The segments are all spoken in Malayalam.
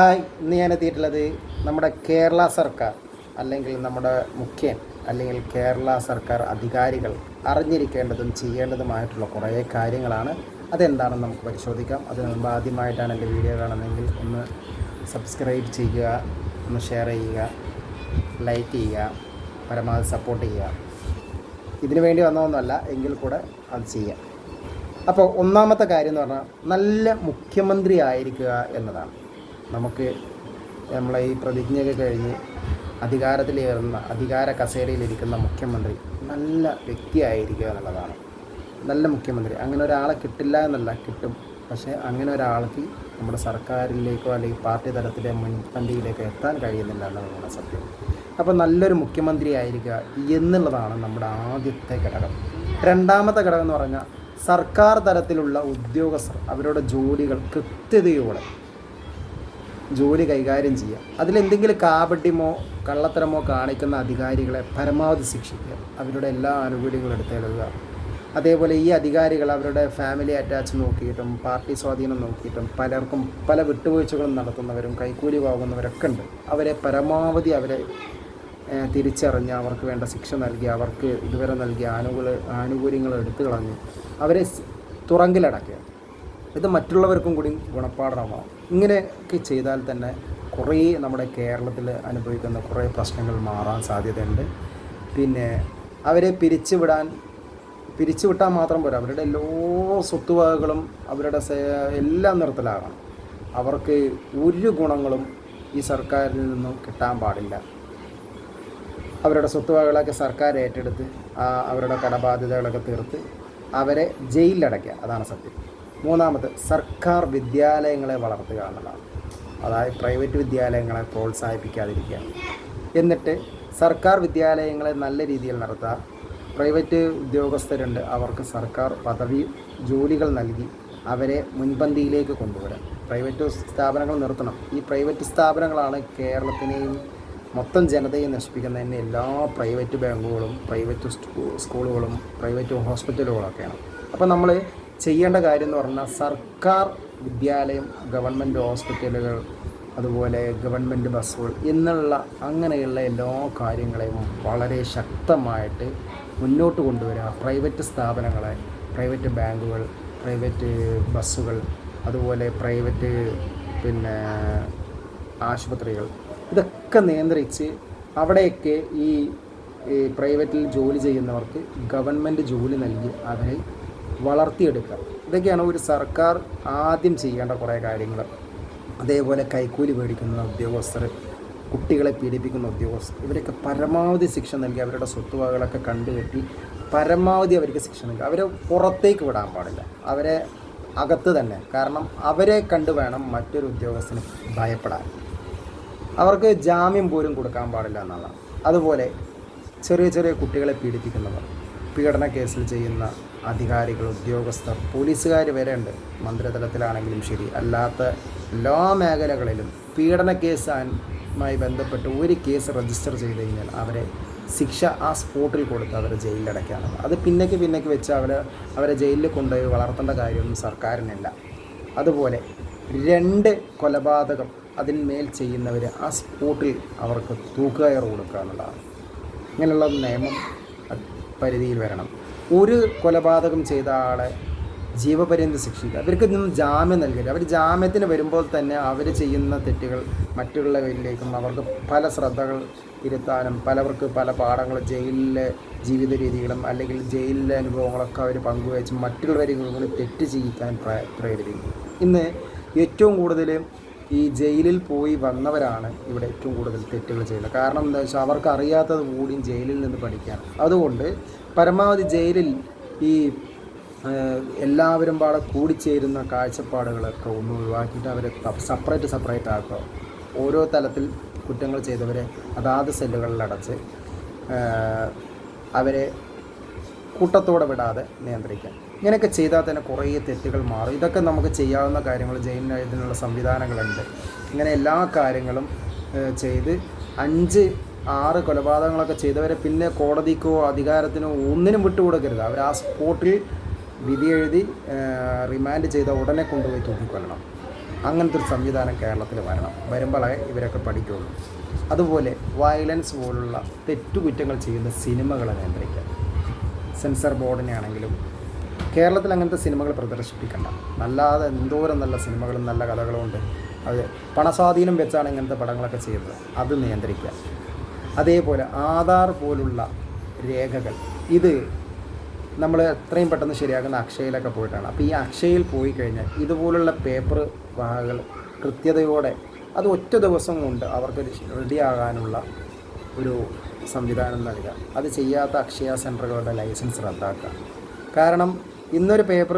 ഹായ് ഇന്ന് ഞാൻ എത്തിയിട്ടുള്ളത് നമ്മുടെ കേരള സർക്കാർ അല്ലെങ്കിൽ നമ്മുടെ മുഖ്യൻ അല്ലെങ്കിൽ കേരള സർക്കാർ അധികാരികൾ അറിഞ്ഞിരിക്കേണ്ടതും ചെയ്യേണ്ടതുമായിട്ടുള്ള കുറേ കാര്യങ്ങളാണ്. അതെന്താണെന്ന് നമുക്ക് പരിശോധിക്കാം. അതിന് മുമ്പ് ആദ്യമായിട്ടാണ് എന്റെ വീഡിയോ കാണുന്നതെങ്കിൽ ഒന്ന് സബ്സ്ക്രൈബ് ചെയ്യുക ഒന്ന് ഷെയർ ചെയ്യുക ലൈക്ക് ചെയ്യുക പരമാവധി സപ്പോർട്ട് ചെയ്യുക. ഇതിനു വേണ്ടി വന്നതൊന്നുമല്ല എങ്കിൽ കൂടെ അത് ചെയ്യാം അപ്പോൾ ഒന്നാമത്തെ കാര്യം എന്ന് പറഞ്ഞാൽ നല്ല മുഖ്യമന്ത്രി ആയിരിക്കുക എന്നതാണ്. നമുക്ക് നമ്മളെ ഈ പ്രതിജ്ഞയൊക്കെ കഴിഞ്ഞ് അധികാരത്തിലേറുന്ന അധികാര കസേരയിലിരിക്കുന്ന മുഖ്യമന്ത്രി നല്ല വ്യക്തിയായിരിക്കുക എന്നുള്ളതാണ്. നല്ല മുഖ്യമന്ത്രി. അങ്ങനെ ഒരാളെ കിട്ടില്ല എന്നല്ല കിട്ടും. പക്ഷേ അങ്ങനെ ഒരാൾക്ക് നമ്മുടെ സർക്കാരിലേക്കോ അല്ലെങ്കിൽ പാർട്ടി തലത്തിലെ മുൻപന്തിയിലേക്കോ എത്താൻ കഴിയുന്നില്ല എന്നുള്ളതാണ് സത്യം. അപ്പോൾ നല്ലൊരു മുഖ്യമന്ത്രി ആയിരിക്കുക എന്നുള്ളതാണ് നമ്മുടെ ആദ്യത്തെ ഘടകം. രണ്ടാമത്തെ ഘടകം എന്ന് പറഞ്ഞാൽ സർക്കാർ തലത്തിലുള്ള ഉദ്യോഗസ്ഥർ അവരുടെ ജോലികൾ കൃത്യതയോടെ ജോലി കൈകാര്യം ചെയ്യുക. അതിലെന്തെങ്കിലും കാപട്യമോ കള്ളത്തരമോ കാണിക്കുന്ന അധികാരികളെ പരമാവധി ശിക്ഷിക്കുക. അവരുടെ എല്ലാ ആനുകൂല്യങ്ങളും എടുത്തെഴുതുക അതേപോലെ ഈ അധികാരികൾ അവരുടെ ഫാമിലി അറ്റാച്ച് നോക്കിയിട്ടും പാർട്ടി സ്വാധീനം നോക്കിയിട്ടും പലർക്കും പല വിട്ടുവീഴ്ചകളും നടത്തുന്നവരും കൈക്കൂലി വാങ്ങുന്നവരൊക്കെ ഉണ്ട്. അവരെ പരമാവധി അവരെ തിരിച്ചറിഞ്ഞ് അവർക്ക് വേണ്ട ശിക്ഷ നൽകി അവർക്ക് ഇതുവരെ നൽകിയ ആനുകൂല ആനുകൂല്യങ്ങൾ എടുത്തു കളഞ്ഞ് അവരെ തുറങ്കിലടക്കുക. ഇത് മറ്റുള്ളവർക്കും കൂടി ഗുണപാഠമാവാം. ഇങ്ങനെയൊക്കെ ചെയ്താൽ തന്നെ കുറേ നമ്മുടെ കേരളത്തിൽ അനുഭവിക്കുന്ന കുറേ പ്രശ്നങ്ങൾ മാറാൻ സാധ്യതയുണ്ട്. പിന്നെ അവരെ പിരിച്ചുവിടാൻ പിരിച്ചുവിട്ടാൽ മാത്രം പോരാ. അവരുടെ എല്ലാ സ്വത്തുവകകളും അവരുടെ എല്ലാം നിർത്തലാകണം അവർക്ക് ഒരു ഗുണങ്ങളും ഈ സർക്കാരിൽ നിന്നും കിട്ടാൻ പാടില്ല. അവരുടെ സ്വത്തുവകകളൊക്കെ സർക്കാർ ഏറ്റെടുത്ത് അവരുടെ കടബാധ്യതകളൊക്കെ തീർത്ത് അവരെ ജയിലിലടയ്ക്കുക. അതാണ് സത്യം. മൂന്നാമത് സർക്കാർ വിദ്യാലയങ്ങളെ വളർത്തുക എന്നുള്ളതാണ്. അതായത് പ്രൈവറ്റ് വിദ്യാലയങ്ങളെ പ്രോത്സാഹിപ്പിക്കാതിരിക്കുക. എന്നിട്ട് സർക്കാർ വിദ്യാലയങ്ങളെ നല്ല രീതിയിൽ നടത്തുക. പ്രൈവറ്റ് ഉദ്യോഗസ്ഥരുണ്ട് അവർക്ക് സർക്കാർ പദവി ജോലികൾ നൽകി അവരെ മുൻപന്തിയിലേക്ക് കൊണ്ടുവരാം. പ്രൈവറ്റ് സ്ഥാപനങ്ങൾ നിർത്തണം. ഈ പ്രൈവറ്റ് സ്ഥാപനങ്ങളാണ് കേരളത്തിനെയും മൊത്തം ജനതയെ നശിപ്പിക്കുന്നതിന് എല്ലാ പ്രൈവറ്റ് ബാങ്കുകളും പ്രൈവറ്റ് സ്കൂളുകളും പ്രൈവറ്റ് ഹോസ്പിറ്റലുകളൊക്കെയാണ്. അപ്പോൾ നമ്മൾ ചെയ്യേണ്ട കാര്യം എന്ന് പറഞ്ഞാൽ സർക്കാർ വിദ്യാലയം ഗവൺമെന്റ് ഹോസ്പിറ്റലുകൾ അതുപോലെ ഗവൺമെന്റ് ബസ്സുകൾ എന്നുള്ള അങ്ങനെയുള്ള എല്ലാ കാര്യങ്ങളെയും വളരെ ശക്തമായിട്ട് മുന്നോട്ട് കൊണ്ടുവരിക പ്രൈവറ്റ് സ്ഥാപനങ്ങളെ പ്രൈവറ്റ് ബാങ്കുകൾ പ്രൈവറ്റ് ബസ്സുകൾ അതുപോലെ പ്രൈവറ്റ് പിന്നെ ആശുപത്രികൾ ഇതൊക്കെ നിയന്ത്രിച്ച് അവിടെയൊക്കെ ഈ പ്രൈവറ്റിൽ ജോലി ചെയ്യുന്നവർക്ക് ഗവൺമെന്റ് ജോലി നൽകി അവരെ വളർത്തിയെടുക്കുക. ഇതൊക്കെയാണ് ഒരു സർക്കാർ ആദ്യം ചെയ്യേണ്ട കുറേ കാര്യങ്ങൾ. അതേപോലെ കൈക്കൂലി മേടിക്കുന്ന ഉദ്യോഗസ്ഥർ കുട്ടികളെ പീഡിപ്പിക്കുന്ന ഉദ്യോഗസ്ഥർ ഇവരൊക്കെ പരമാവധി ശിക്ഷ നൽകി അവരുടെ സ്വത്തുവകകളൊക്കെ കണ്ടുകെട്ടി പരമാവധി അവർക്ക് ശിക്ഷ നൽകി. അവരെ പുറത്തേക്ക് വിടാൻ പാടില്ല. അവരെ അകത്ത് തന്നെ. കാരണം അവരെ കണ്ടു വേണം മറ്റൊരു ഉദ്യോഗസ്ഥന് ഭയപ്പെടാൻ. അവർക്ക് ജാമ്യം പോലും കൊടുക്കാൻ പാടില്ല എന്നുള്ളതാണ് അതുപോലെ ചെറിയ ചെറിയ കുട്ടികളെ പീഡിപ്പിക്കുന്നവർ പീഡന കേസിൽ ചെയ്യുന്ന അധികാരികൾ ഉദ്യോഗസ്ഥർ പോലീസുകാർ വരെ ഉണ്ട്. മന്ത്രിതലത്തിലാണെങ്കിലും ശരി. അല്ലാത്ത എല്ലാ മേഖലകളിലും പീഡന കേസുമായി ബന്ധപ്പെട്ട് ഒരു കേസ് രജിസ്റ്റർ ചെയ്ത് കഴിഞ്ഞാൽ അവരെ ശിക്ഷ ആ സ്പോട്ടിൽ കൊടുത്ത് അവരെ ജയിലിലടയ്ക്കാണ്. അത് പിന്നേക്ക് പിന്നേക്ക് വെച്ച് അവരെ അവരെ ജയിലിൽ കൊണ്ടുപോയി വളർത്തേണ്ട കാര്യമൊന്നും സർക്കാരിനില്ല. അതുപോലെ രണ്ട് കൊലപാതകം അതിന്മേൽ ചെയ്യുന്നവർ ആ സ്പോട്ടിൽ അവർക്ക് തൂക്കുകയർ കൊടുക്കുക എന്നുള്ളതാണ്. ഇങ്ങനെയുള്ള നിയമം പരിധിയിൽ വരണം. ഒരു കൊലപാതകം ചെയ്ത ആളെ ജീവപര്യന്തം ശിക്ഷിക്കുക. അവർക്ക് നിന്നും ജാമ്യം നൽകരുത് അവർ ജാമ്യത്തിന് വരുമ്പോൾ തന്നെ അവർ ചെയ്യുന്ന തെറ്റുകൾ മറ്റുള്ളവരിലേക്കും അവർക്ക് പല ശ്രദ്ധകൾ തിരുത്താനും പലവർക്ക് പല പാഠങ്ങൾ ജയിലിലെ ജീവിത രീതികളും അല്ലെങ്കിൽ ജയിലിലെ അനുഭവങ്ങളൊക്കെ അവർ പങ്കുവച്ച് മറ്റുള്ളവരെയും കൂടി തെറ്റ് ചെയ്യിക്കാൻ പ്രേ- പ്രേരിപ്പിക്കും ഇന്ന് ഏറ്റവും കൂടുതൽ ഈ ജയിലിൽ പോയി വന്നവരാണ് ഇവിടെ ഏറ്റവും കൂടുതൽ തെറ്റുകൾ ചെയ്യുന്നത്. കാരണം എന്താ വെച്ചാൽ അവർക്ക് അറിയാത്തത് കൂടിയും ജയിലിൽ നിന്ന് പഠിക്കാൻ. അതുകൊണ്ട് പരമാവധി ജയിലിൽ ഈ എല്ലാവരും പാടെ കൂടിച്ചേരുന്ന കാഴ്ചപ്പാടുകളൊക്കെ ഒന്ന് ഒഴിവാക്കിയിട്ട് അവരെ സെപ്പറേറ്റ് സെപ്പറേറ്റ് ആക്കുക. ഓരോ തലത്തിൽ കുറ്റങ്ങൾ ചെയ്തവരെ അതാത് സെല്ലുകളിൽ അടച്ച് അവരെ കൂട്ടത്തോടെ വിടാതെ നിയന്ത്രിക്കാം ഇങ്ങനെയൊക്കെ ചെയ്താൽ തന്നെ കുറേ തെറ്റുകൾ മാറും. ഇതൊക്കെ നമുക്ക് ചെയ്യാവുന്ന കാര്യങ്ങൾ ജയിലിന് ഇതിനുള്ള സംവിധാനങ്ങളുണ്ട്. ഇങ്ങനെ എല്ലാ കാര്യങ്ങളും ചെയ്ത് അഞ്ച് ആറ് കൊലപാതകങ്ങളൊക്കെ ചെയ്തവരെ പിന്നെ കോടതിക്കോ അധികാരത്തിനോ ഒന്നിനും വിട്ടുകൊടുക്കരുത്. അവർ ആ സ്പോട്ടിൽ വിധി എഴുതി റിമാൻഡ് ചെയ്ത ഉടനെ കൊണ്ടുപോയി തൂക്കിക്കൊല്ലണം. അങ്ങനത്തെ ഒരു സംവിധാനം കേരളത്തിൽ വരണം. വരുമ്പോഴേ ഇവരൊക്കെ പഠിക്കുള്ളൂ. അതുപോലെ വയലൻസ് പോലുള്ള തെറ്റുകുറ്റങ്ങൾ ചെയ്യുന്ന സിനിമകളെ നിയന്ത്രിക്കുക. സെൻസർ ബോർഡിനെ ആണെങ്കിലും കേരളത്തിൽ അങ്ങനത്തെ സിനിമകൾ പ്രദർശിപ്പിക്കണ്ട. അല്ലാതെ എന്തോരം നല്ല സിനിമകളും നല്ല കഥകളും ഉണ്ട് അത് പണസ്വാധീനം വെച്ചാണ് ഇങ്ങനത്തെ പടങ്ങളൊക്കെ ചെയ്യുന്നത്. അത് നിയന്ത്രിക്കുക. അതേപോലെ ആധാർ പോലുള്ള രേഖകൾ. ഇത് നമ്മൾ എത്രയും പെട്ടെന്ന് ശരിയാക്കുന്ന അക്ഷയയിലൊക്കെ പോയിട്ടാണ്. അപ്പോൾ ഈ അക്ഷയയിൽ പോയി കഴിഞ്ഞാൽ ഇതുപോലുള്ള പേപ്പർ വകകൾ കൃത്യതയോടെ അത് ഒറ്റ ദിവസം കൊണ്ട് അവർക്ക് റെഡിയാകാനുള്ള ഒരു സംവിധാനം നൽകുക. അത് ചെയ്യാത്ത അക്ഷയ സെന്ററുകളുടെ ലൈസൻസ് റദ്ദാക്കുക. കാരണം ഇന്നൊരു പേപ്പർ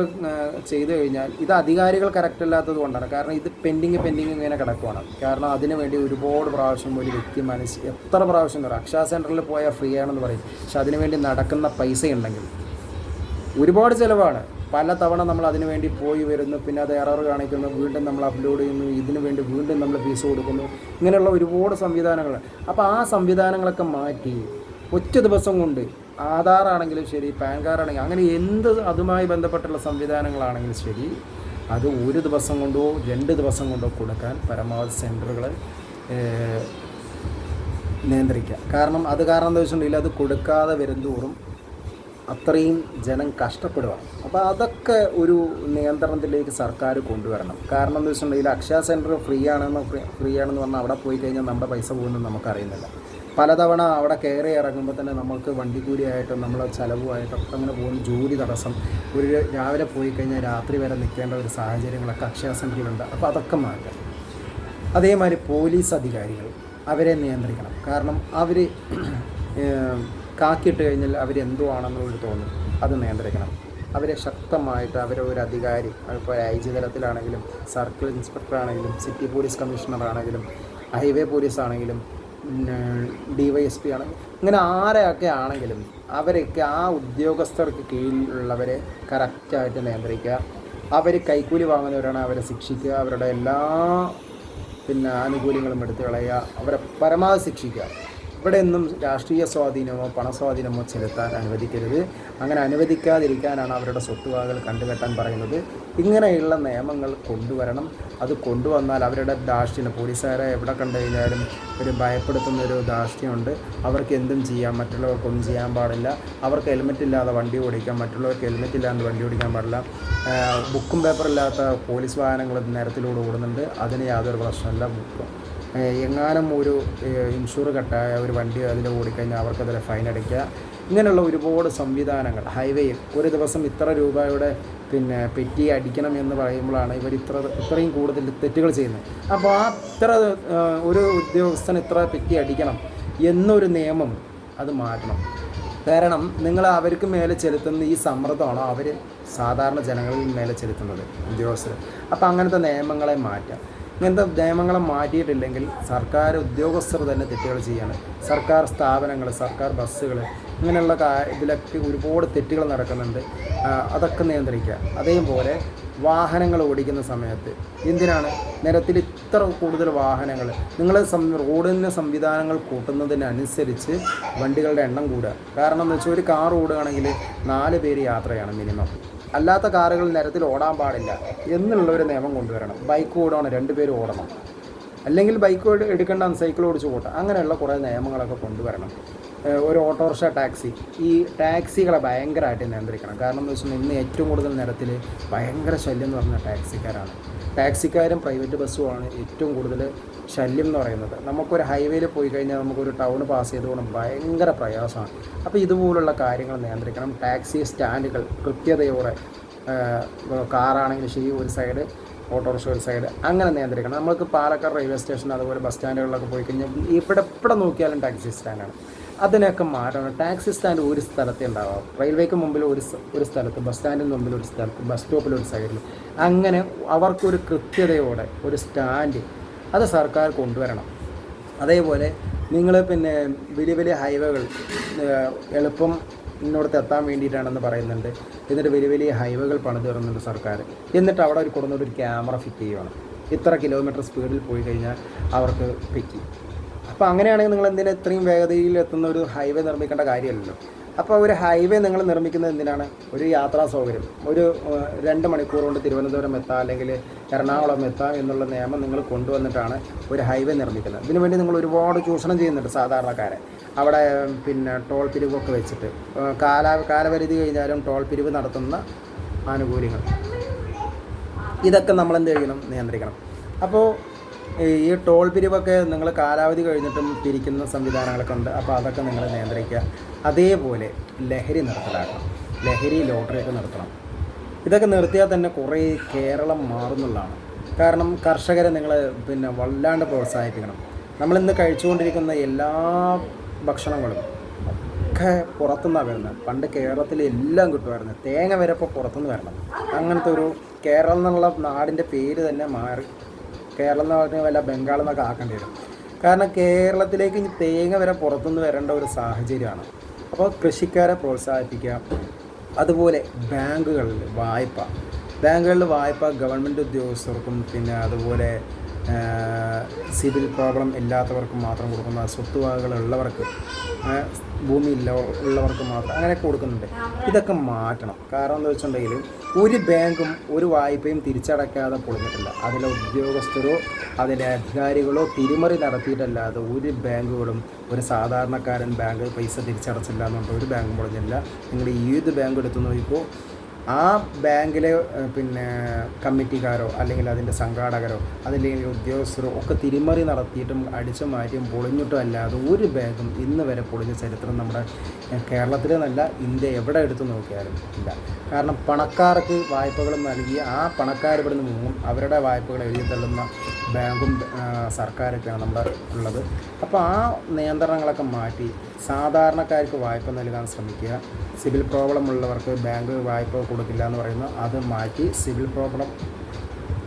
ചെയ്തു കഴിഞ്ഞാൽ ഇത് അധികാരികൾ കറക്റ്റ് അല്ലാത്തത് കൊണ്ടാണ്. കാരണം ഇത് പെൻഡിങ് പെൻഡിങ് ഇങ്ങനെ കിടക്കുവാണ്. കാരണം അതിനു വേണ്ടി ഒരുപാട് പ്രാവശ്യം ഒരു വ്യക്തി മനസ്സ് എത്ര പ്രാവശ്യം പറയും അക്ഷയ സെന്ററിൽ പോയാൽ ഫ്രീ ആണെന്ന് പറയും. പക്ഷെ അതിനു വേണ്ടി നടക്കുന്ന പൈസ ഉണ്ടെങ്കിൽ ഒരുപാട് ചിലവാണ്. പല തവണ നമ്മൾ അതിനു വേണ്ടി പോയി വരുന്നു പിന്നെ അത് എറർ കാണിക്കുന്നു വീണ്ടും നമ്മൾ അപ്ലോഡ് ചെയ്യുന്നു ഇതിനു വേണ്ടി വീണ്ടും നമ്മൾ ഫീസ് കൊടുക്കുന്നു. ഇങ്ങനെയുള്ള ഒരുപാട് സംവിധാനങ്ങൾ. അപ്പോൾ ആ സംവിധാനങ്ങളൊക്കെ മാറ്റി ഒറ്റ ദിവസം കൊണ്ട് ആധാർ ആണെങ്കിലും ശരി പാൻ കാർഡ് ആണെങ്കിലും അങ്ങനെ എന്ത് അതുമായി ബന്ധപ്പെട്ടുള്ള സംവിധാനങ്ങളാണെങ്കിലും ശരി അത് ഒരു ദിവസം കൊണ്ടോ രണ്ട് ദിവസം കൊണ്ടോ കൊടുക്കാൻ പരമാവധി സെന്ററുകൾ നിയന്ത്രിക്കുക കാരണം അത് കാരണം എന്താ വെച്ചിട്ടുണ്ടെങ്കിൽ അത് കൊടുക്കാതെ വരുന്തോറും അത്രയും ജനം കഷ്ടപ്പെടുക അപ്പോൾ അതൊക്കെ ഒരു നിയന്ത്രണത്തിലേക്ക് സർക്കാർ കൊണ്ടുവരണം. കാരണം എന്താ വെച്ചിട്ടുണ്ടെങ്കിൽ അക്ഷയ സെന്റർ ഫ്രീ ആണെന്ന് ഫ്രീ ഫ്രീ ആണെന്ന് പറഞ്ഞാൽ അവിടെ പോയി കഴിഞ്ഞാൽ നമ്മുടെ പൈസ പോകുന്നത് നമുക്കറിയുന്നില്ല. പലതവണ അവിടെ കയറി ഇറങ്ങുമ്പോൾ തന്നെ നമുക്ക് വണ്ടിക്കൂലിയായിട്ടും നമ്മളെ ചിലവുമായിട്ടും അങ്ങനെ പോകുന്ന ജോലി തടസ്സം. ഒരു രാവിലെ പോയി കഴിഞ്ഞാൽ രാത്രി വരെ നിൽക്കേണ്ട ഒരു സാഹചര്യങ്ങളൊക്കെ അക്ഷയ സെന്ററിലുണ്ട് അപ്പോൾ അതൊക്കെ മാറ്റാം. അതേമാതിരി പോലീസ് അധികാരികൾ അവരെ നിയന്ത്രിക്കണം. കാരണം അവർ കാക്കിയിട്ട് കഴിഞ്ഞാൽ അവരെന്തോ ആണെന്നുള്ളൊരു തോന്നും. അത് നിയന്ത്രിക്കണം. അവരെ ശക്തമായിട്ട് അവരെ ഒരു അധികാരി ഇപ്പോൾ ഐ ജി തലത്തിലാണെങ്കിലും സർക്കിൾ ഇൻസ്പെക്ടർ ആണെങ്കിലും സിറ്റി പോലീസ് കമ്മീഷണർ ആണെങ്കിലും ഹൈവേ പോലീസ് ആണെങ്കിലും ഡി വൈ എസ് പി ആണെങ്കിലും ഇങ്ങനെ ആരെയൊക്കെ ആണെങ്കിലും അവരൊക്കെ ആ ഉദ്യോഗസ്ഥർക്ക് കീഴിലുള്ളവരെ കറക്റ്റായിട്ട് നിയന്ത്രിക്കുക. അവർ കൈക്കൂലി വാങ്ങുന്നവരാണ് അവരെ ശിക്ഷിക്കുക. അവരുടെ എല്ലാ പിന്നെ ആനുകൂല്യങ്ങളും എടുത്തു കളയുക. അവരെ പരമാവധി ശിക്ഷിക്കുക. ഒന്നും രാഷ്ട്രീയ സ്വാധീനമോ പണസ്വാധീനമോ ചെലുത്താൻ അനുവദിക്കരുത്. അങ്ങനെ അനുവദിക്കാതിരിക്കാനാണ് അവരുടെ സ്വത്തുവകകൾ കണ്ടുകെട്ടാൻ പറയുന്നത്. ഇങ്ങനെയുള്ള നിയമങ്ങൾ കൊണ്ടുവരണം. അത് കൊണ്ടുവന്നാൽ അവരുടെ ദാഷ്ട്യം പോലീസുകാരെ എവിടെ കണ്ടു കഴിഞ്ഞാലും ഒരു ഭയപ്പെടുത്തുന്ന ഒരു ദാഷ്ട്യമുണ്ട് അവർക്ക് എന്തും ചെയ്യാം. മറ്റുള്ളവർക്കൊന്നും ചെയ്യാൻ പാടില്ല. അവർക്ക് ഹെൽമെറ്റ് ഇല്ലാതെ വണ്ടി ഓടിക്കാം. മറ്റുള്ളവർക്ക് ഹെൽമെറ്റ് ഇല്ലാതെ വണ്ടി ഓടിക്കാൻ പാടില്ല. ബുക്കും പേപ്പറില്ലാത്ത പോലീസ് വാഹനങ്ങൾ നിരത്തിലൂടെ ഓടുന്നുണ്ട്. അതിന് യാതൊരു പ്രശ്നമില്ല ബുക്ക് എങ്ങാനും ഒരു ഇൻഷൂർ കട്ടായ ഒരു വണ്ടി അതിൽ ഓടിക്കഴിഞ്ഞാൽ അവർക്കതിൽ ഫൈൻ അടയ്ക്കുക. ഇങ്ങനെയുള്ള ഒരുപാട് സംവിധാനങ്ങൾ ഹൈവേയിൽ ഒരു ദിവസം ഇത്ര രൂപയുടെ പിന്നെ പെറ്റി അടിക്കണം എന്ന് പറയുമ്പോഴാണ് ഇവർ ഇത്ര ഇത്രയും കൂടുതൽ തെറ്റുകൾ ചെയ്യുന്നത്. അപ്പോൾ ആ ഇത്ര ഒരു ഉദ്യോഗസ്ഥൻ ഇത്ര പെറ്റി അടിക്കണം എന്നൊരു നിയമം അത് മാറ്റണം. കാരണം നിങ്ങൾ അവർക്ക് മേലെ ചെലുത്തുന്ന ഈ സമ്മർദ്ദമാണോ അവർ സാധാരണ ജനങ്ങളിൽ മേലെ ചെലുത്തുന്നത് ഉദ്യോഗസ്ഥർ? അപ്പോൾ അങ്ങനത്തെ നിയമങ്ങളെ മാറ്റാം. ഇങ്ങനത്തെ നിയമങ്ങളെ മാറ്റിയിട്ടില്ലെങ്കിൽ സർക്കാർ ഉദ്യോഗസ്ഥർ തന്നെ തെറ്റുകൾ ചെയ്യാണ്. സർക്കാർ സ്ഥാപനങ്ങൾ സർക്കാർ ബസ്സുകൾ ഇങ്ങനെയുള്ള ഇതിലൊക്കെ ഒരുപാട് തെറ്റുകൾ നടക്കുന്നുണ്ട്. അതൊക്കെ നിയന്ത്രിക്കുക. അതേപോലെ വാഹനങ്ങൾ ഓടിക്കുന്ന സമയത്ത് എന്തിനാണ് നിരത്തിൽ ഇത്ര കൂടുതൽ വാഹനങ്ങൾ? നിങ്ങൾ റോഡിന് സംവിധാനങ്ങൾ കൂട്ടുന്നതിനനുസരിച്ച് വണ്ടികളുടെ എണ്ണം കൂടുക. കാരണം എന്ന് വെച്ചാൽ ഒരു കാർ ഓടുകയാണെങ്കിൽ നാല് പേര് യാത്രയാണ് മിനിമം. അല്ലാത്ത കാറുകൾ നിരത്തിൽ ഓടാൻ പാടില്ല എന്നുള്ള ഒരു നിയമം കൊണ്ടുവരണം. ബൈക്ക് ഓടണം രണ്ടുപേരും പേര് ഓടണം. അല്ലെങ്കിൽ ബൈക്ക് എടുക്കേണ്ട സൈക്കിൾ ഓടിച്ച് പോട്ടെ അങ്ങനെയുള്ള കുറേ നിയമങ്ങളൊക്കെ കൊണ്ടുവരണം. ഒരു ഓട്ടോറിക്ഷ ടാക്സി. ഈ ടാക്സികളെ ഭയങ്കരമായിട്ട് നിയന്ത്രിക്കണം. കാരണം എന്ന് വെച്ചിട്ടുണ്ടെങ്കിൽ ഇന്ന് ഏറ്റവും കൂടുതൽ നിരത്തിൽ ഭയങ്കര ശല്യം എന്ന് പറഞ്ഞ ടാക്സിക്കാരാണ്. ടാക്സിക്കാരും പ്രൈവറ്റ് ബസ്സുമാണ് ഏറ്റവും കൂടുതൽ ശല്യം എന്ന് പറയുന്നത്. നമുക്കൊരു ഹൈവേയിൽ പോയി കഴിഞ്ഞാൽ നമുക്കൊരു ടൗൺ പാസ് ചെയ്തുകൊണ്ട് ഭയങ്കര പ്രയാസമാണ്. അപ്പോൾ ഇതുപോലുള്ള കാര്യങ്ങൾ നിയന്ത്രിക്കണം. ടാക്സി സ്റ്റാൻഡുകൾ കൃത്യതയോടെ കാറാണെങ്കിൽ ശരി ഒരു സൈഡ് ഓട്ടോറിക്ഷ ഒരു സൈഡ് അങ്ങനെ നിയന്ത്രിക്കണം. നമ്മൾക്ക് പാലക്കാട് റെയിൽവേ സ്റ്റേഷൻ അതുപോലെ ബസ് സ്റ്റാൻഡുകളിലൊക്കെ പോയി കഴിഞ്ഞാൽ ഇവിടെ എവിടെ നോക്കിയാലും ടാക്സി സ്റ്റാൻഡാണ്. അതിനൊക്കെ മാറ്റണം ടാക്സി സ്റ്റാൻഡ് ഒരു സ്ഥലത്തേ ഉണ്ടാവാം റെയിൽവേക്ക് മുമ്പിൽ ഒരു ഒരു സ്ഥലത്ത് ബസ് സ്റ്റാൻഡിന് മുമ്പിൽ ഒരു സ്ഥലത്ത് ബസ് സ്റ്റോപ്പിൽ ഒരു സൈഡിൽ അങ്ങനെ അവർക്കൊരു കൃത്യതയോടെ ഒരു സ്റ്റാൻഡ് അത് സർക്കാർ കൊണ്ടുവരണം. അതേപോലെ നിങ്ങൾ പിന്നെ വലിയ വലിയ ഹൈവേകൾ എളുപ്പം ഇന്നോടത്ത് എത്താൻ വേണ്ടിയിട്ടാണെന്ന് പറയുന്നുണ്ട്. എന്നിട്ട് വലിയ വലിയ ഹൈവേകൾ പണിത് തരുന്നുണ്ട് സർക്കാർ. എന്നിട്ട് അവിടെ ഒരു കൊടുന്നൊരു ക്യാമറ ഫിറ്റ് ചെയ്യുകയാണ് ഇത്ര കിലോമീറ്റർ സ്പീഡിൽ പോയി കഴിഞ്ഞാൽ അവർക്ക് പിക്ക് അപ്പോൾ അങ്ങനെയാണെങ്കിൽ നിങ്ങൾ എന്തിനാ ഇത്രയും വേഗതയിൽ എത്തുന്ന ഒരു ഹൈവേ നിർമ്മിക്കേണ്ട കാര്യമല്ലല്ലോ. അപ്പോൾ ഒരു ഹൈവേ നിങ്ങൾ നിർമ്മിക്കുന്നത് എന്തിനാണ്? ഒരു യാത്രാ സൗകര്യം. ഒരു രണ്ട് മണിക്കൂർ കൊണ്ട് തിരുവനന്തപുരം എത്താം അല്ലെങ്കിൽ എറണാകുളം എത്താം എന്നുള്ള നിയമം നിങ്ങൾ കൊണ്ടുവന്നിട്ടാണ് ഒരു ഹൈവേ നിർമ്മിക്കുന്നത്. ഇതിനു വേണ്ടി നിങ്ങൾ ഒരുപാട് ചൂഷണം ചെയ്യുന്നുണ്ട് സാധാരണക്കാരെ. അവിടെ പിന്നെ ടോൾ പിരിവൊക്കെ വെച്ചിട്ട്. കാല കാലപരിധി കഴിഞ്ഞാലും ടോൾ പിരിവ് നടത്തുന്ന ആനുകൂല്യങ്ങൾ. ഇതൊക്കെ നമ്മൾ എന്ത് ചെയ്യണം? നിയന്ത്രിക്കണം. അപ്പോൾ ഈ ടോൾ പിരിവൊക്കെ നിങ്ങൾ കാലാവധി കഴിഞ്ഞിട്ടും പിരിക്കുന്ന സംവിധാനങ്ങളൊക്കെ ഉണ്ട്. അപ്പോൾ അതൊക്കെ നിങ്ങൾ നിയന്ത്രിക്കുക. അതേപോലെ ലഹരി നിർത്തലാക്കണം. ലഹരി ലോട്ടറിയൊക്കെ നിർത്തണം. ഇതൊക്കെ നിർത്തിയാൽ തന്നെ കുറേ കേരളം മാറുന്നുള്ളതാണ്. കാരണം കർഷകരെ നിങ്ങൾ പിന്നെ വല്ലാണ്ട് പ്രോത്സാഹിപ്പിക്കണം. നമ്മളിന്ന് കഴിച്ചുകൊണ്ടിരിക്കുന്ന എല്ലാ ഭക്ഷണങ്ങളും ഒക്കെ പുറത്തുനിന്നാണ് വരുന്നത്. പണ്ട് കേരളത്തിൽ എല്ലാം കിട്ടുമായിരുന്നു. തേങ്ങ വരെ ഇപ്പോൾ പുറത്തുനിന്ന് വരണം. അങ്ങനത്തെ ഒരു കേരളം എന്നുള്ള നാടിന്റെ പേര് തന്നെ മാറി കേരളം എന്ന് പറഞ്ഞാൽ വല്ല ബംഗാൾ എന്നൊക്കെ ആക്കേണ്ടി വരും. കാരണം കേരളത്തിലേക്ക് ഇനി തേങ്ങ വരെ പുറത്തുനിന്ന് വരേണ്ട ഒരു സാഹചര്യമാണ്. അപ്പോൾ കൃഷിക്കാരെ പ്രോത്സാഹിപ്പിക്കുക. അതുപോലെ ബാങ്കുകളിൽ വായ്പ. ബാങ്കുകളിൽ വായ്പ ഗവൺമെന്റ് ഉദ്യോഗസ്ഥർക്കും പിന്നെ അതുപോലെ സിവിൽ പ്രോബ്ലം ഇല്ലാത്തവർക്കും മാത്രം കൊടുക്കുന്ന സ്വത്തുവകകളുള്ളവർക്ക് ആ, ഭൂമി ഇല്ല ഉള്ളവർക്ക് മാത്രം അങ്ങനെയൊക്കെ കൊടുക്കുന്നുണ്ട്. ഇതൊക്കെ മാറ്റണം. കാരണം എന്താ വെച്ചിട്ടുണ്ടെങ്കിൽ ഒരു ബാങ്കും ഒരു വായ്പയും തിരിച്ചടക്കാതെ പൊളിഞ്ഞിട്ടില്ല. അതിലെ ഉദ്യോഗസ്ഥരോ അതിലെ അധികാരികളോ തിരിമറി നടത്തിയിട്ടല്ലാതെ ഒരു ബാങ്കുകളും ഒരു സാധാരണക്കാരൻ ബാങ്ക് പൈസ തിരിച്ചടച്ചില്ല എന്നുകൊണ്ട് ഒരു ബാങ്കും പൊളിഞ്ഞില്ല നിങ്ങൾ ഏത് ബാങ്ക് എടുത്ത് നോക്കിക്കോ ആ ബാങ്കിലെ പിന്നെ കമ്മിറ്റിക്കാരോ അല്ലെങ്കിൽ അതിന്റെ സംഘാടകരോ അതല്ലെങ്കിൽ ഉദ്യോഗസ്ഥരോ ഒക്കെ തിരിമറി നടത്തിയിട്ടും അടിച്ചു മാറ്റിയും പൊളിഞ്ഞിട്ടും അല്ലാതെ ഒരു ബാങ്കും ഇന്ന് വരെ പൊളിഞ്ഞ ചരിത്രം നമ്മുടെ ഏഹ്, കേരളത്തിലെ നല്ല ഇന്ത്യ എവിടെ എടുത്തു നോക്കിയാലും ഇല്ല. കാരണം പണക്കാർക്ക് വായ്പകൾ നൽകി ആ പണക്കാർ ഇവിടെ നിന്ന് മുങ്ങും. അവരുടെ വായ്പകൾ എഴുതി തള്ളുന്ന ബാങ്കും സർക്കാരൊക്കെയാണ് നമ്മുടെ ഉള്ളത്. അപ്പോൾ ആ നിയന്ത്രണങ്ങളൊക്കെ മാറ്റി സാധാരണക്കാർക്ക് വായ്പ നൽകാൻ ശ്രമിക്കുക. സിവിൽ പ്രോബ്ലം ഉള്ളവർക്ക് ബാങ്ക് വായ്പ കൊടുക്കില്ല എന്ന് പറയുന്നു. അത് മാറ്റി സിവിൽ പ്രോബ്ലം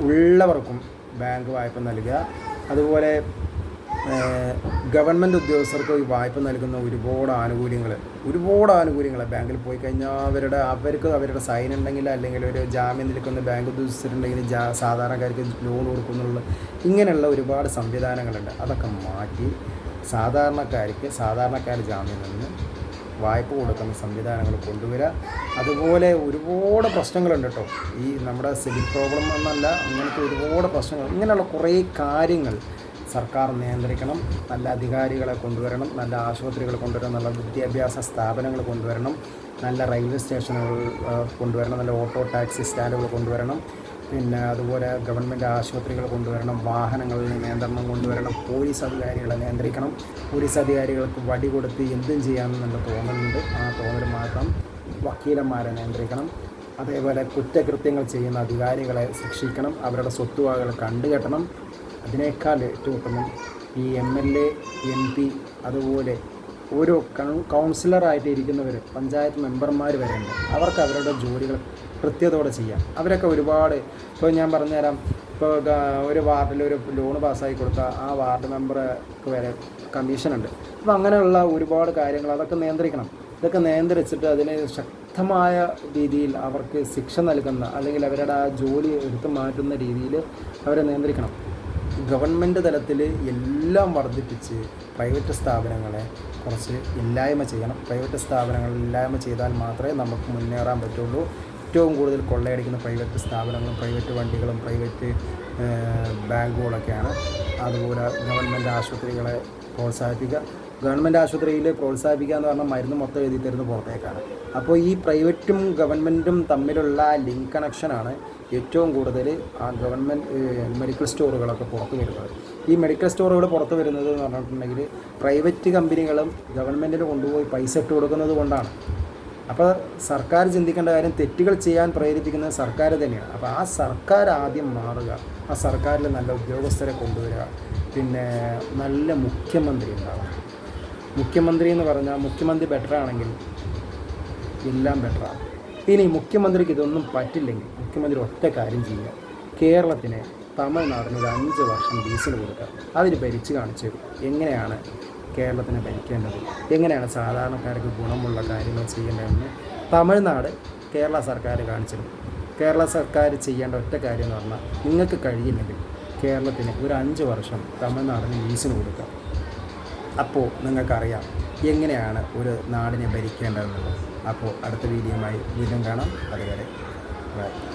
ഉള്ളവർക്കും ബാങ്ക് വായ്പ നൽകുക. അതുപോലെ ഗവൺമെന്റ് ഉദ്യോഗസ്ഥർക്ക് ഈ വായ്പ നൽകുന്ന ഒരുപാട് ആനുകൂല്യങ്ങൾ ഒരുപാട് ആനുകൂല്യങ്ങൾ ബാങ്കിൽ പോയി കഴിഞ്ഞാൽ അവരുടെ അവർക്ക് അവരുടെ സൈൻ ഉണ്ടെങ്കിൽ അല്ലെങ്കിൽ ഒരു ജാമ്യം നിൽക്കുന്ന ബാങ്ക് ഉദ്യോഗസ്ഥരുണ്ടെങ്കിൽ ജാ സാധാരണക്കാർക്ക് ലോൺ കൊടുക്കുന്നുള്ള. ഇങ്ങനെയുള്ള ഒരുപാട് സംവിധാനങ്ങളുണ്ട്. അതൊക്കെ മാറ്റി സാധാരണക്കാർക്ക് സാധാരണക്കാർ ജാമ്യം നിന്ന് വായ്പ കൊടുക്കുന്ന സംവിധാനങ്ങൾ കൊണ്ടുവരിക. അതുപോലെ ഒരുപാട് പ്രശ്നങ്ങളുണ്ട് കേട്ടോ. ഈ നമ്മുടെ സിവിൽ പ്രോബ്ലം എന്നല്ല അങ്ങനത്തെ ഒരുപാട് പ്രശ്നങ്ങൾ ഇങ്ങനെയുള്ള കുറേ കാര്യങ്ങൾ സർക്കാർ നിയന്ത്രിക്കണം. നല്ല അധികാരികളെ കൊണ്ടുവരണം നല്ല ആശുപത്രികൾ കൊണ്ടുവരണം നല്ല വിദ്യാഭ്യാസ സ്ഥാപനങ്ങൾ കൊണ്ടുവരണം നല്ല റെയിൽവേ സ്റ്റേഷനുകൾ കൊണ്ടുവരണം നല്ല ഓട്ടോ ടാക്സി സ്റ്റാൻഡുകൾ കൊണ്ടുവരണം. പിന്നെ അതുപോലെ ഗവൺമെന്റ് ആശുപത്രികൾ കൊണ്ടുവരണം വാഹനങ്ങളിൽ നിയന്ത്രണം കൊണ്ടുവരണം പോലീസ് അധികാരികളെ നിയന്ത്രിക്കണം പോലീസ് അധികാരികൾക്ക് വടി കൊടുത്ത് എന്തും ചെയ്യാമെന്നുള്ള തോന്നലുണ്ട്. ആ തോന്നൽ മാത്രം വക്കീലന്മാരെ നിയന്ത്രിക്കണം. അതേപോലെ കുറ്റകൃത്യങ്ങൾ ചെയ്യുന്ന അധികാരികളെ ശിക്ഷിക്കണം. അവരുടെ സ്വത്തുവകകൾ കണ്ടുകെട്ടണം. അതിനേക്കാൾ ഏറ്റവും ഉത്തമം ഈ M L A M P അതുപോലെ ഓരോ കൗൺസിലറായിട്ട് ഇരിക്കുന്നവർ പഞ്ചായത്ത് മെമ്പർമാർ വരെയുണ്ട്. അവർക്ക് അവരുടെ ജോലികൾ കൃത്യതയോടെ ചെയ്യാം. അവരൊക്കെ ഒരുപാട് ഇപ്പോൾ ഞാൻ പറഞ്ഞുതരാം. ഇപ്പോൾ ഒരു വാർഡിൽ ഒരു ലോൺ പാസ്സാക്കി കൊടുത്താൽ ആ വാർഡ് മെമ്പർക്ക് വരെ കമ്മീഷനുണ്ട് അപ്പോൾ അങ്ങനെയുള്ള ഒരുപാട് കാര്യങ്ങൾ അതൊക്കെ നിയന്ത്രിക്കണം. ഇതൊക്കെ നിയന്ത്രിച്ചിട്ട് അതിന് ശക്തമായ രീതിയിൽ അവർക്ക് ശിക്ഷ നൽകുന്ന അല്ലെങ്കിൽ അവരുടെ ആ ജോലി എടുത്തു മാറ്റുന്ന രീതിയിൽ അവരെ നിയന്ത്രിക്കണം. ഗവൺമെന്റ് തലത്തിൽ എല്ലാം വർദ്ധിപ്പിച്ച് പ്രൈവറ്റ് സ്ഥാപനങ്ങളെ കുറച്ച് ഇല്ലായ്മ ചെയ്യണം. പ്രൈവറ്റ് സ്ഥാപനങ്ങൾ ഇല്ലായ്മ ചെയ്താൽ മാത്രമേ നമുക്ക് മുന്നേറാൻ പറ്റുള്ളൂ. ഏറ്റവും കൂടുതൽ കൊള്ളയടിക്കുന്ന പ്രൈവറ്റ് സ്ഥാപനങ്ങളും പ്രൈവറ്റ് വണ്ടികളും പ്രൈവറ്റ് ബാങ്കുകളൊക്കെയാണ്. അതുപോലെ ഗവൺമെന്റ് ആശുപത്രികളെ പ്രോത്സാഹിപ്പിക്കുക. ഗവൺമെന്റ് ആശുപത്രിയിൽ പ്രോത്സാഹിപ്പിക്കുക എന്ന് പറഞ്ഞാൽ മരുന്ന് മൊത്തം എഴുതി തരുന്നത് പുറത്തേക്കാണ്. അപ്പോൾ ഈ പ്രൈവറ്റും ഗവൺമെന്റും തമ്മിലുള്ള ലിങ്ക് കണക്ഷനാണ് ഏറ്റവും കൂടുതൽ ആ ഗവൺമെന്റ് മെഡിക്കൽ സ്റ്റോറുകളൊക്കെ പുറത്ത് വരുന്നത്. ഈ മെഡിക്കൽ സ്റ്റോറുകൾ പുറത്ത് വരുന്നത് എന്ന് പറഞ്ഞിട്ടുണ്ടെങ്കിൽ പ്രൈവറ്റ് കമ്പനികളും ഗവൺമെന്റിന് കൊണ്ടുപോയി പൈസ ഇട്ട് കൊടുക്കുന്നത് കൊണ്ടാണ്. അപ്പോൾ സർക്കാർ ചിന്തിക്കേണ്ട കാര്യം തെറ്റുകൾ ചെയ്യാൻ പ്രേരിപ്പിക്കുന്നത് സർക്കാർ തന്നെയാണ്. അപ്പോൾ ആ സർക്കാർ ആദ്യം മാറുക ആ സർക്കാരിൽ നല്ല ഉദ്യോഗസ്ഥരെ കൊണ്ടുവരിക പിന്നെ നല്ല മുഖ്യമന്ത്രി ഉണ്ടാവുക. മുഖ്യമന്ത്രി എന്ന് പറഞ്ഞാൽ മുഖ്യമന്ത്രി ബെറ്റർ ആണെങ്കിൽ എല്ലാം ബെറ്ററാണ് ഇനി മുഖ്യമന്ത്രിക്ക് ഇതൊന്നും പറ്റില്ലെങ്കിൽ മുഖ്യമന്ത്രി ഒറ്റ കാര്യം ചെയ്യുക. കേരളത്തിന് തമിഴ്നാടിന് ഒരു അഞ്ച് വർഷം ഡീസൽ കൊടുക്കുക. അതിന് ഭരിച്ച് കാണിച്ചു. എങ്ങനെയാണ് കേരളത്തിനെ ഭരിക്കേണ്ടത്? എങ്ങനെയാണ് സാധാരണക്കാർക്ക് ഗുണമുള്ള കാര്യങ്ങൾ ചെയ്യേണ്ടതെന്ന് തമിഴ്നാട് കേരള സർക്കാർ കാണിച്ചിരുന്നു. കേരള സർക്കാർ ചെയ്യേണ്ട ഒറ്റ കാര്യം എന്ന് പറഞ്ഞാൽ നിങ്ങൾക്ക് കഴിയില്ലെങ്കിൽ കേരളത്തിന് ഒരു അഞ്ച് വർഷം തമിഴ്നാടിന് ലീസിന് കൊടുക്കാം അപ്പോൾ നിങ്ങൾക്കറിയാം എങ്ങനെയാണ് ഒരു നാടിനെ ഭരിക്കേണ്ടതെന്നുള്ളത്. അപ്പോൾ അടുത്ത വീഡിയോയുമായി വീണ്ടും കാണാം. അതുവരെ ബൈ.